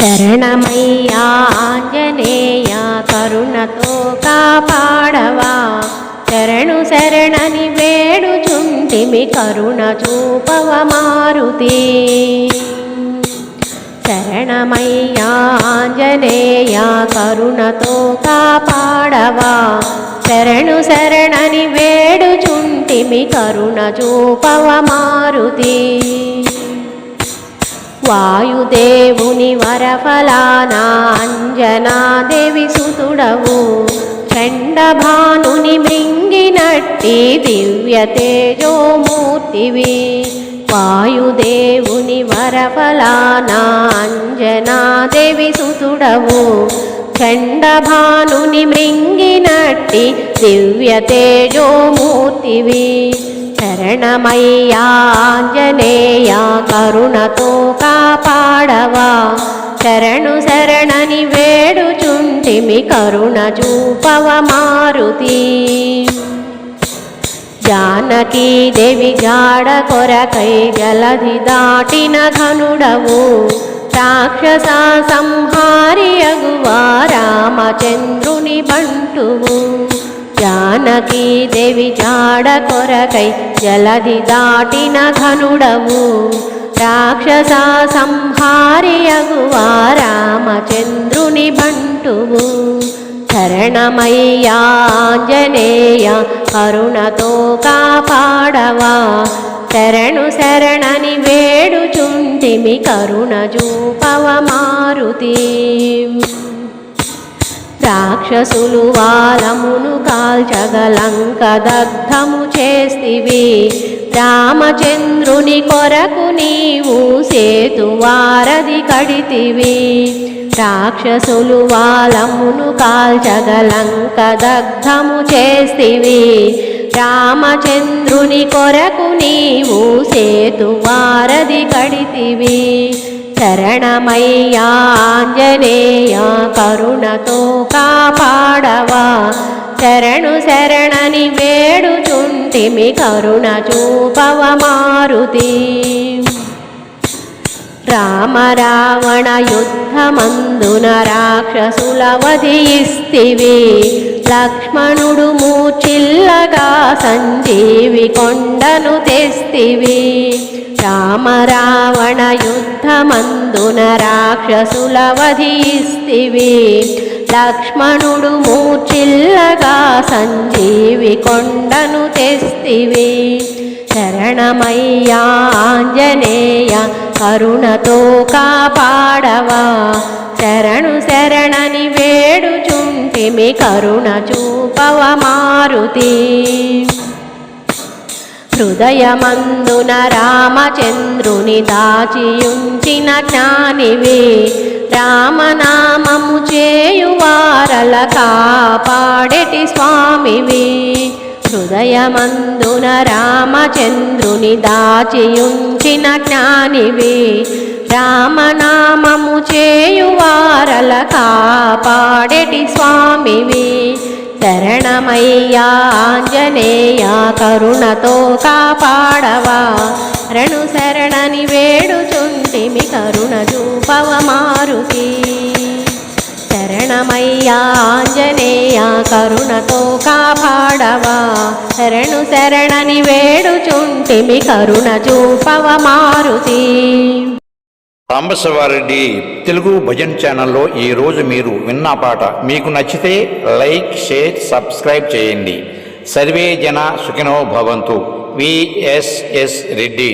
శరణమయ్యా ఆంజనేయ కరుణతో కాపాడవా? శరణు శరణని వేడుచుంటిమి కరుణ చూపవ మారుతి. శరణమయ్యా ఆంజనేయ కరుణతో కాపాడవా? శరణు శరణని వేడుచుంటిమి కరుణ చూపవ మారుతి. వాయుదేవుని వరఫలానా అంజనాదేవి సుతుడవు. చండభానుని మృంగినట్టి దివ్య తేజోమూర్తివి. వాయుదేవుని వరఫలానా అంజనాదేవి సుతుడవు. చండభానుని మృంగినట్టి దివ్య తేజోమూర్తివి. శరణమయ్యా ఆంజనేయ కరుణతో కాపాడవా. శరణు శరణని వేడుచుంటిమి కరుణ చూపవ మారుతి. జానకీ దేవి జాడ కొరకై జలధి దాటిన ఘనుడవు రాక్షస సంహారి అగువా రామచంద్రుని బంటువు. జానకీ దేవి జాడ కొరకై జలధి దాటిన ఘనుడవు రాక్షస సంహారి రామచంద్రుని బంటువు. శరణమయ్యాంజనేయ కరుణతో కాపాడవా. శరణు శరణని వేడుచుంటిమి కరుణ చూపవ మారుతి రాక్షసులు వాలమును కాల్చగలంక దగ్ధము చేస్తివి. రామచంద్రుని కొరకు నీవు సేతువారది కడితివి. రాక్షసులు వాలమును కాల్చగలంక దగ్ధము చేస్తివి. రామచంద్రుని కొరకు నీవు సేతువారది కడితివి. శరణమయ్యా ఆంజనేయ కరుణతో కాపాడవా శరణు శరణని వేడుచుంటిమి కరుణ చూపవ మారుతి రామ రావణ యుద్ధమందున రాక్షసుల వధిస్తివి లక్ష్మణుడు మూచిల్లగా సంజీవి కొండను తెస్తివి రామ రావణ యుద్ధమందున రాక్షసులవధిస్తివి లక్ష్మణుడు మూచిల్లగా సంజీవి కొండను తెస్తివి శరణమయ్యా ఆంజనేయ కరుణతో కాపాడవా. శరణు శరణని వేడుచుంటిమి కరుణ చూపవ మారుతి. హృదయమందున రామచంద్రుని దాచియుంచిన జ్ఞానివే రామనామము చేయువారల కాపాడెటి స్వామివి. హృదయమందున రామచంద్రుని దాచియుంచిన జ్ఞానివే రామనామము చేయువారల కాపాడెటి స్వామివి. శరణమయ్యా ఆంజనేయ కరుణతో కాపాడవా. రణు శరణని వేడుచుంటిమి కరుణ చూపవ మారుతి. శరణమయ్యా ఆంజనేయ కరుణతో కాపాడవా. శరణు శరణని వేడుచుంటిమి కరుణ చూపవ మారుతి. సాంబశివారెడ్డి తెలుగు భజన్ ఛానల్లో ఈరోజు మీరు విన్న పాట. మీకు నచ్చితే లైక్ షేర్ సబ్స్క్రైబ్ చేయండి. సర్వే జన సుఖినో భవంతు. విఎస్ఎస్ రెడ్డి.